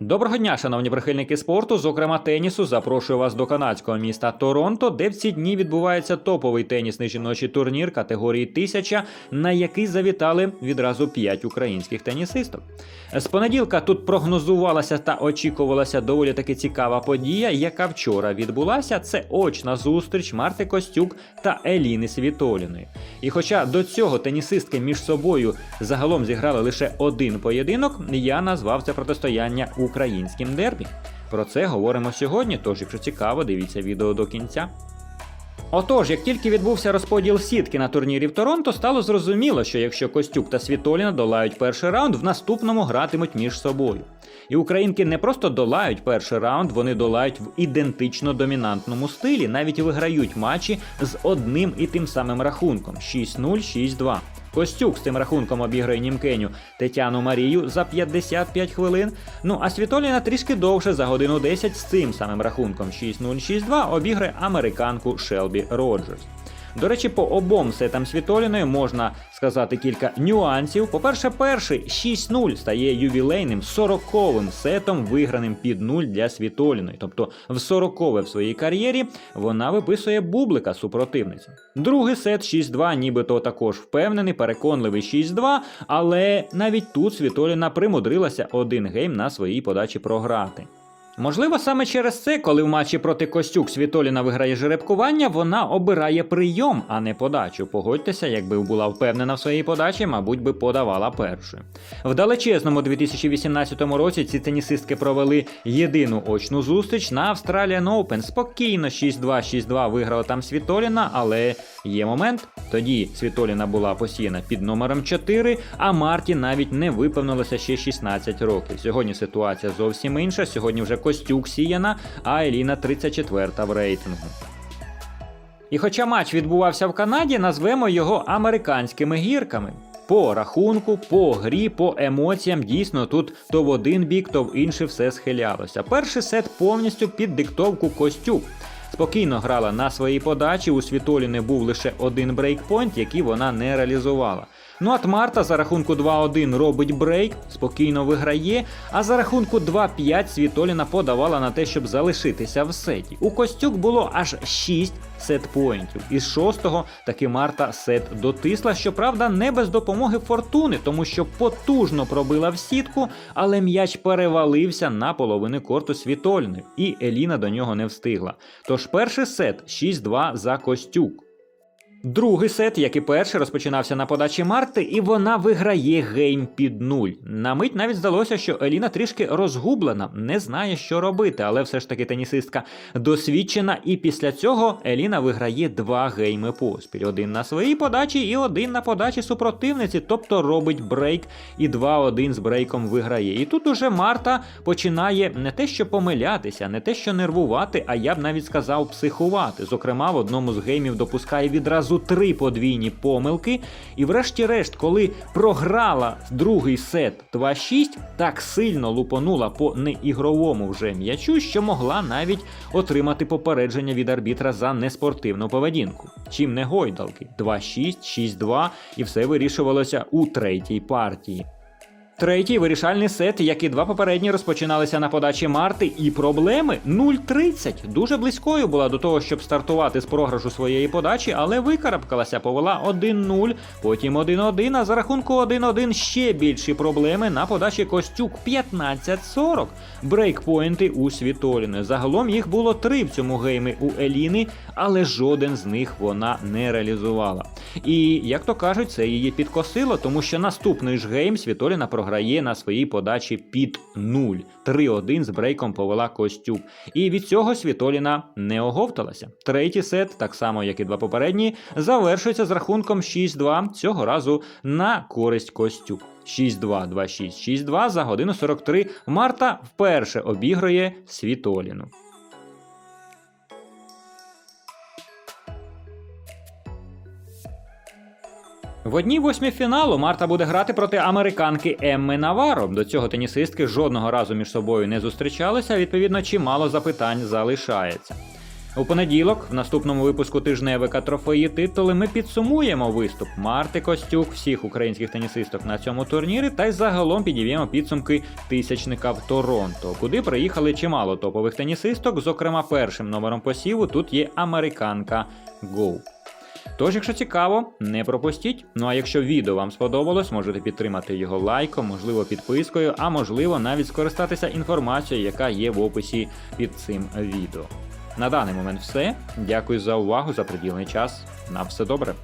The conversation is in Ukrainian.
Доброго дня, шановні прихильники спорту, зокрема тенісу. Запрошую вас до канадського міста Торонто, де в ці дні відбувається топовий тенісний жіночий турнір категорії 1000, на який завітали відразу 5 українських тенісисток. З понеділка тут прогнозувалася та очікувалася доволі таки цікава подія, яка вчора відбулася. Це очна зустріч Марти Костюк та Еліни Світоліної. І хоча до цього тенісистки між собою загалом зіграли лише один поєдинок, я назвав це протистояння українським дербі. Про це говоримо сьогодні, тож, якщо цікаво, дивіться відео до кінця. Отож, як тільки відбувся розподіл сітки на турнірі в Торонто, стало зрозуміло, що якщо Костюк та Світоліна долають перший раунд, в наступному гратимуть між собою. І українки не просто долають перший раунд, вони долають в ідентично домінантному стилі, навіть виграють матчі з одним і тим самим рахунком 6-0, 6-2. Костюк з цим рахунком обіграє німкеню Тетяну Марію за 55 хвилин. Ну а Світоліна трішки довше за годину 10 з цим самим рахунком 6-0, 6-2 обіграє американку Шелбі Роджерс. До речі, по обом сетам Світоліної можна сказати кілька нюансів. По-перше, перший 6-0 стає ювілейним 40-ковим сетом, виграним під нуль для Світоліної. Тобто в 40-кове в своїй кар'єрі вона виписує бублика супротивниці. Другий сет 6-2, нібито також впевнений, переконливий 6-2, але навіть тут Світоліна примудрилася один гейм на своїй подачі програти. Можливо, саме через це, коли в матчі проти Костюк Світоліна виграє жеребкування, вона обирає прийом, а не подачу. Погодьтеся, якби була впевнена в своїй подачі, мабуть би подавала першою. В далечезному 2018 році ці тенісистки провели єдину очну зустріч на Australian Open. Спокійно 6-2, 6-2 виграла там Світоліна, але є момент. Тоді Світоліна була посіяна під номером 4, а Марті навіть не виповнилося ще 16 років. Сьогодні ситуація зовсім інша. Сьогодні вже Костюк сіяна, а Еліна 34 в рейтингу. І хоча матч відбувався в Канаді, назвемо його американськими гірками. По рахунку, по грі, по емоціям дійсно тут то в один бік, то в інший все схилялося. Перший сет повністю під диктовку Костюк. Спокійно грала на своїй подачі. У світолі не був лише один брейкпойнт, який вона не реалізувала. Ну а Марта за рахунку 2-1 робить брейк, спокійно виграє. А за рахунку 2-5 Світоліна подавала на те, щоб залишитися в сеті. У Костюк було аж 6 сет-поінтів. Із шостого таки Марта сет дотисла, щоправда, не без допомоги фортуни, тому що потужно пробила в сітку, але м'яч перевалився на половини корту Світоліни, і Еліна до нього не встигла. Тож перший сет 6-2 за Костюк. Другий сет, як і перший, розпочинався на подачі Марти, і вона виграє гейм під нуль. На мить навіть здалося, що Еліна трішки розгублена, не знає, що робити, але все ж таки тенісистка досвідчена. І після цього Еліна виграє два гейми поспіль: один на своїй подачі і один на подачі супротивниці, тобто робить брейк і 2-1 з брейком виграє. І тут уже Марта починає не те, що помилятися, не те, що нервувати, а я б навіть сказав психувати. Зокрема, в одному з геймів допускає відразу три подвійні помилки. І врешті-решт, коли програла другий сет 2-6, так сильно лупонула по неігровому вже м'ячу, що могла навіть отримати попередження від арбітра за неспортивну поведінку. Чим не гойдалки 2-6, 6-2, і все вирішувалося у третій партії. Третій вирішальний сет, як і два попередні, розпочиналися на подачі Марти, і проблеми 0-30. Дуже близькою була до того, щоб стартувати з програшу своєї подачі, але викарабкалася, повела 1-0, потім 1-1, а за рахунку 1-1 ще більші проблеми на подачі Костюк 15-40. Брейкпойнти у Світоліни. Загалом їх було три в цьому геймі у Еліни, але жоден з них вона не реалізувала. І як то кажуть, це її підкосило, тому що наступний ж гейм Світоліна програє на своїй подачі під 0. 3-1 з брейком повела Костюк. І від цього Світоліна не оговталася. Третій сет, так само як і два попередні, завершується з рахунком 6-2 цього разу на користь Костюк. 6-2, 2-6, 6-2 за годину 43 Марта вперше обіграє Світоліну. В одній восьмій фіналу Марта буде грати проти американки Емми Наваро. До цього тенісистки жодного разу між собою не зустрічалися, відповідно, чимало запитань залишається. У понеділок, в наступному випуску тижневика трофеї титули, ми підсумуємо виступ Марти Костюк, всіх українських тенісисток на цьому турнірі, та й загалом підіб'ємо підсумки тисячника в Торонто, куди приїхали чимало топових тенісисток. Зокрема, першим номером посіву тут є американка Гоу. Тож, якщо цікаво, не пропустіть. Ну а якщо відео вам сподобалось, можете підтримати його лайком, можливо, підпискою, а можливо навіть скористатися інформацією, яка є в описі під цим відео. На даний момент все. Дякую за увагу, за приділений час. На все добре.